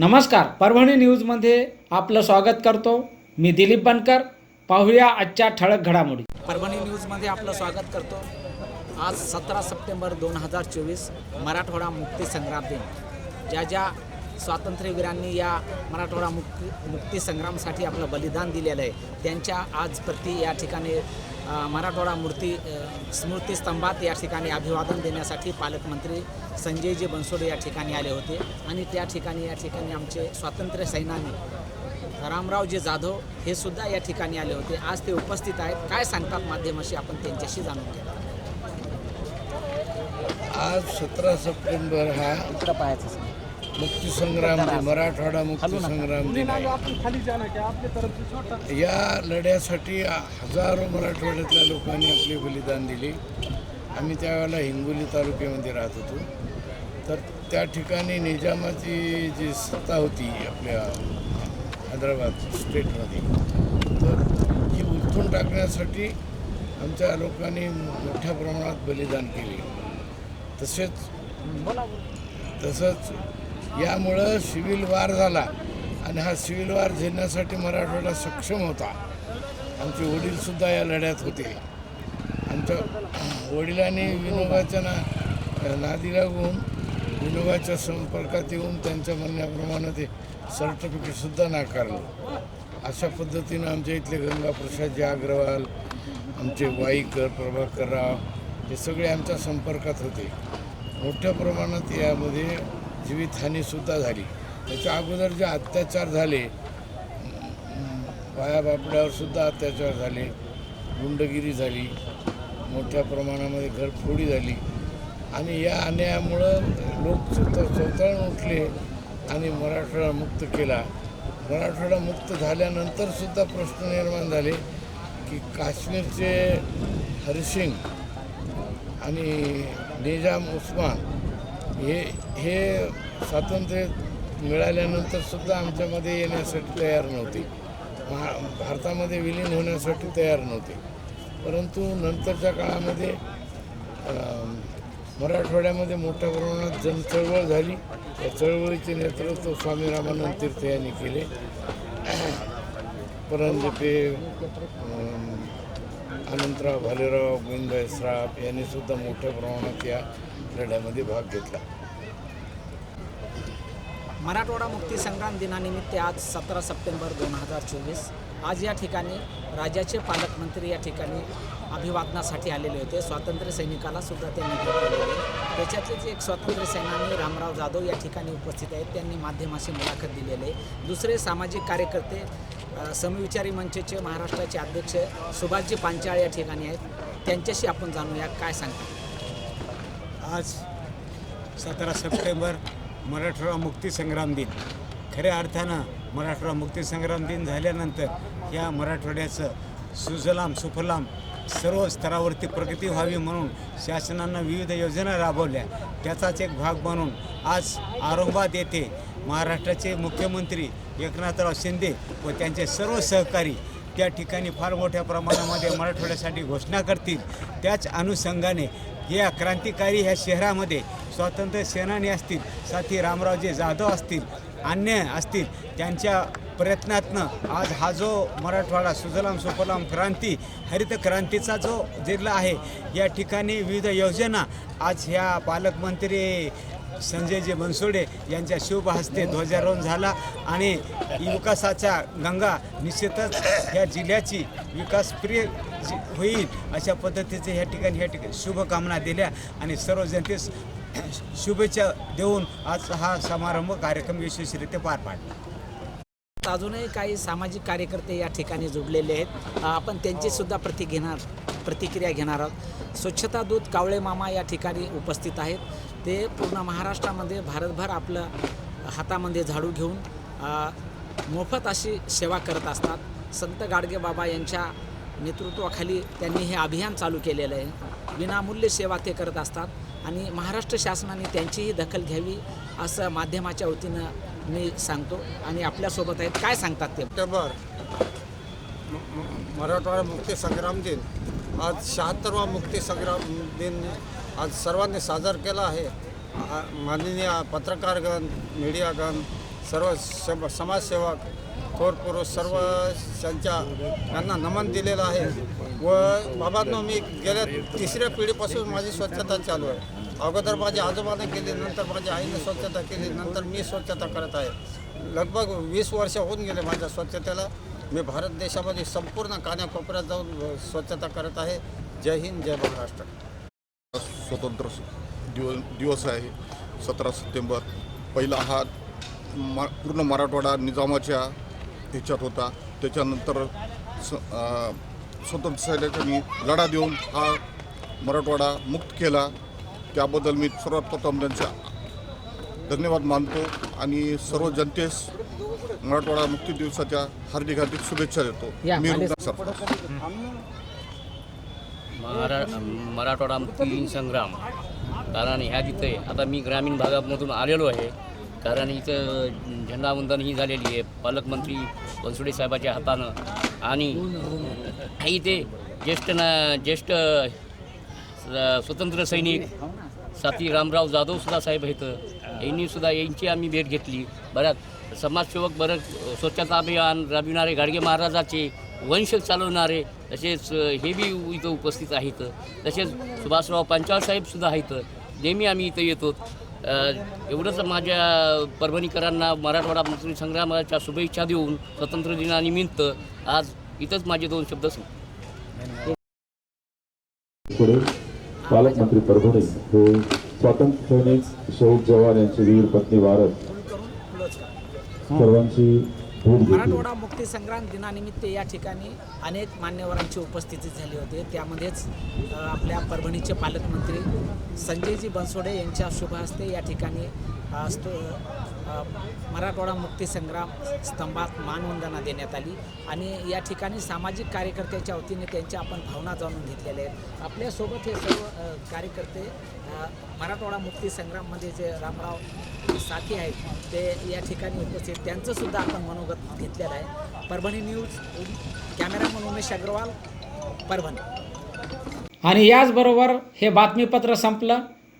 नमस्कार परभणी न्यूजमध्ये आपलं स्वागत करतो. मी दिलीप बनकर. पाहूया आजच्या ठळक घडामोडी. परभणी न्यूजमध्ये आपलं स्वागत करतो. आज सतरा सप्टेंबर दोन हजार चोवीस मराठवाडा मुक्ती संग्राम दिन. ज्या ज्या स्वातंत्र्यवीरांनी या मराठवाडा मुक्ती मुक्ती संग्रामसाठी आपलं बलिदान दिलेलं आहे. त्यांच्या आज प्रति या ठिकाणी मराठवाडा मूर्ती स्मृतीस्तंभात या ठिकाणी अभिवादन देण्यासाठी पालकमंत्री संजयजी बनसोडे या ठिकाणी आले होते. आणि त्या ठिकाणी या ठिकाणी आमचे स्वातंत्र्य सैनानी रामरावजी जाधव हे सुद्धा या ठिकाणी आले होते. आज ते उपस्थित आहेत. काय सांगतात माध्यमाशी आपण त्यांच्याशी जाणून घेऊ. आज सतरा सप्टेंबर हा पाहायचं मुक्तीसंग्राम दिन मराठवाडा मुक्तीसंग्राम दिन आहे या लढ्यासाठी हजारो मराठवाड्यातल्या लोकांनी आपले बलिदान दिले. आम्ही त्यावेळेला हिंगोली तालुक्यामध्ये राहत होतो. तर त्या ठिकाणी निजामाची जी सत्ता होती आपल्या हैदराबाद स्टेटमध्ये तर ही उलथून टाकण्यासाठी आमच्या लोकांनी मोठ्या प्रमाणात बलिदान केले. तसेच तसंच यामुळं सिव्हिल वार झाला आणि हा सिव्हिल वार झेलण्यासाठी मराठवाडा सक्षम होता. आमचे वडीलसुद्धा या लढ्यात होते. आमच्या वडिलांनी विनोबाच्या ना नादी लागून विनोबाच्या संपर्कात येऊन त्यांच्या म्हणण्याप्रमाणे ते सर्टिफिकेटसुद्धा नाकारलं. अशा पद्धतीनं आमच्या इथले गंगाप्रसादजी अग्रवाल आमचे वाईकर प्रभाकरराव हे सगळे आमच्या संपर्कात होते. मोठ्या प्रमाणात यामध्ये जीवितहानीसुद्धा झाली. त्याच्या अगोदर जे अत्याचार झाले पाया बापड्यावर सुद्धा अत्याचार झाले गुंडगिरी झाली मोठ्या प्रमाणामध्ये घरफोडी झाली आणि या अन्यायामुळं लोक स्वतः चौथळून उठले आणि मराठवाडा मुक्त केला. मराठवाडा मुक्त झाल्यानंतरसुद्धा प्रश्न निर्माण झाले की काश्मीरचे हरिसिंग आणि निजाम उस्मान हे हे स्वातंत्र्य मिळाल्यानंतर सुद्धा आमच्यामध्ये येण्यासाठी तयार नव्हती. महा भारतामध्ये विलीन होण्यासाठी तयार नव्हते. परंतु नंतरच्या काळामध्ये मराठवाड्यामध्ये मोठ्या प्रमाणात जनचळवळ झाली. त्या चळवळीचे नेतृत्व स्वामी रामानंद तीर्थ यांनी केले. परंजपे अनंतराव भालेराव गोविंदभाई श्राफ यांनी सुद्धा मोठ्या प्रमाणात या लढ्यामध्ये भाग घेतला. मराठवाडा मुक्ती संग्राम दिनानिमित्त आज सतरा सप्टेंबर दोन हजार चोवीस. आज या ठिकाणी राज्याचे पालकमंत्री या ठिकाणी अभिवादनासाठी आलेले होते. स्वातंत्र्य सैनिकाला सुद्धा त्यांनी भेटलेले त्याच्यातलेच एक स्वातंत्र्य सेनानी रामराव जाधव या ठिकाणी उपस्थित आहेत त्यांनी माध्यमाशी मुलाखत दिलेली आहे. दुसरे सामाजिक कार्यकर्ते समविचारी मंचचे महाराष्ट्राचे अध्यक्ष सुभाषजी पांचाळ या ठिकाणी आहेत. त्यांच्याशी आपण जाणूया काय सांगतात? आज सतरा सप्टेंबर मराठवाडा मुक्तीसंग्राम दिन. खऱ्या अर्थानं मराठवाडा मुक्तीसंग्राम दिन झाल्यानंतर या मराठवाड्याचं सुजलाम सुफलाम सर्व स्तरावरती प्रगती व्हावी म्हणून शासनानं विविध योजना राबवल्या. त्याचाच एक भाग म्हणून आज औरंगाबाद येथे महाराष्ट्राचे मुख्यमंत्री एकनाथराव शिंदे व त्यांचे सर्व सहकारी त्या ठिकाणी फार मोठ्या प्रमाणामध्ये मराठवाड्यासाठी घोषणा करतील. त्याच अनुषंगाने या क्रांतिकारी ह्या शहरामध्ये स्वातंत्र्य सेनानी असतील साथी रामरावजी जाधव असतील अन्य असतील त्यांच्या प्रयत्नातनं आज हा जो मराठवाडा सुजलाम सुफलाम क्रांती हरित क्रांतीचा जो जिल्हा आहे या ठिकाणी विविध योजना आज ह्या पालकमंत्री संजयजी बनसोडे यांच्या शुभ हस्ते ध्वजारोहण झाला आणि विकासाच्या गंगा निश्चितच ह्या जिल्ह्याची विकासप्रिय होईल. अशा पद्धतीचे ह्या ठिकाणी ह्या ठिकाणी शुभकामना दिल्या आणि सर्व जनतेस शुभेच्छा देऊन आज हा समारंभ कार्यक्रम यशस्वीरित्या पार पाडला. अजूनही काही सामाजिक कार्यकर्ते या ठिकाणी जुडलेले आहेत. आपण त्यांची सुद्धा प्रति घेणार प्रतिक्रिया घेणार आहोत. स्वच्छता दूत कावळे मामा या ठिकाणी उपस्थित आहेत. ते पूर्ण महाराष्ट्रामध्ये भारतभर आपलं हातामध्ये झाडू घेऊन मोफत अशी सेवा करत असतात. संत गाडगे बाबा यांच्या नेतृत्वाखाली त्यांनी हे अभियान चालू केलेलं आहे. विनामूल्य सेवा ते करत असतात आणि महाराष्ट्र शासनाने त्यांचीही दखल घ्यावी असं माध्यमाच्या वतीनं मी सांगतो आणि आपल्यासोबत आहेत. काय सांगतात ते? सप्टेंबर म- मराठवाडा मुक्ती संग्राम दिन. आज शहात्तरवा मुक्ती संग्राम दिन आज सर्वांनी साजर केला आहे. माननीय पत्रकारगण मीडियागण सर्व सम समाजसेवक थोर पुरुष सर्व त्यांच्या यांना नमन दिलेलं आहे. व बाबांनो मी गेल्या तिसऱ्या पिढीपासून माझी स्वच्छता चालू आहे. अगोदर माझ्या आजोबाने केली नंतर माझ्या आईने स्वच्छता केली नंतर मी स्वच्छता करत आहे. लगभग वीस वर्ष होऊन गेले माझ्या स्वच्छतेला. मी भारत देशामध्ये संपूर्ण कान्याकोपऱ्यात जाऊन स्वच्छता करत आहे. जय हिंद जय महाराष्ट्र. स्वतंत्र दिव दिवस आहे. सतरा सप्टेंबर. पहिला हा मा पूर्ण मराठवाडा निजामाच्या ह्याच्यात होता. त्याच्यानंतर स स्वतंत्र सैनिकांनी लढा देऊन हा मराठवाडा मुक्त केला. त्याबद्दल मी सर्वात प्रथम त्यांचा धन्यवाद मानतो आणि सर्व जनतेस मराठवाडा मुक्ती दिवसाच्या हार्दिक हार्दिक शुभेच्छा देतो. मी महारा मराठवाडा मुक्ती संग्राम. कारण ह्या तिथे आता मी ग्रामीण भागामधून आलेलो आहे कारण इथं झेंडावंदन ही झालेली आहे. पालकमंत्री बनसुडे साहेबाच्या हातानं. आणि इथे ज्येष्ठ ना ज्येष्ठ स्वतंत्र सैनिक साथी रामराव जाधव सुद्धा साहेब आहेत. यांनी सुद्धा यांची आम्ही भेट घेतली. बऱ्याच समाजसेवक बरंच स्वच्छता अभियान राबविणारे गाडगे महाराजाचे वंश चालवणारे तसेच हे बी इथं उपस्थित आहेत. तसेच सुभाषराव पांचाळ साहेबसुद्धा आहेत. नेहमी आम्ही इथं येतो. एवढंच माझ्या परभणीकरांना मराठवाडा मुक्ती संग्रामाच्या शुभेच्छा देऊन स्वतंत्र दिनानिमित्त आज इथंच माझे दोन शब्द संपले. पुढे पालकमंत्री परभणी हे स्वातंत्र्य सैनिक शहीद जवान यांची वीर पत्नी वारस. सर्वांची मराठवाडा मुक्ती संग्राम दिनानिमित्त या ठिकाणी अनेक मान्यवरांची उपस्थिती झाली होती. त्यामध्येच आपल्या परभणीचे पालकमंत्री संजयजी बनसोडे यांच्या शुभ हस्ते या ठिकाणी मराठवाडा मुक्तीसंग्राम स्तंभात मानवंदना देण्यात आली आणि या ठिकाणी सामाजिक कार्यकर्त्याच्या वतीने त्यांच्या आपण भावना जाणून घेतलेल्या आहेत. आपल्यासोबत हे सर्व कार्यकर्ते मराठवाडा मुक्तीसंग्राममध्ये जे रामराव साथी आहेत ते या ठिकाणी उपस्थित. त्यांचंसुद्धा आपण मनोगत घेतलेलं आहे. Parbhani news cameraman Umesh Agrawal Parbhani. आणि याचबरोबर हे बातमीपत्र संपलं.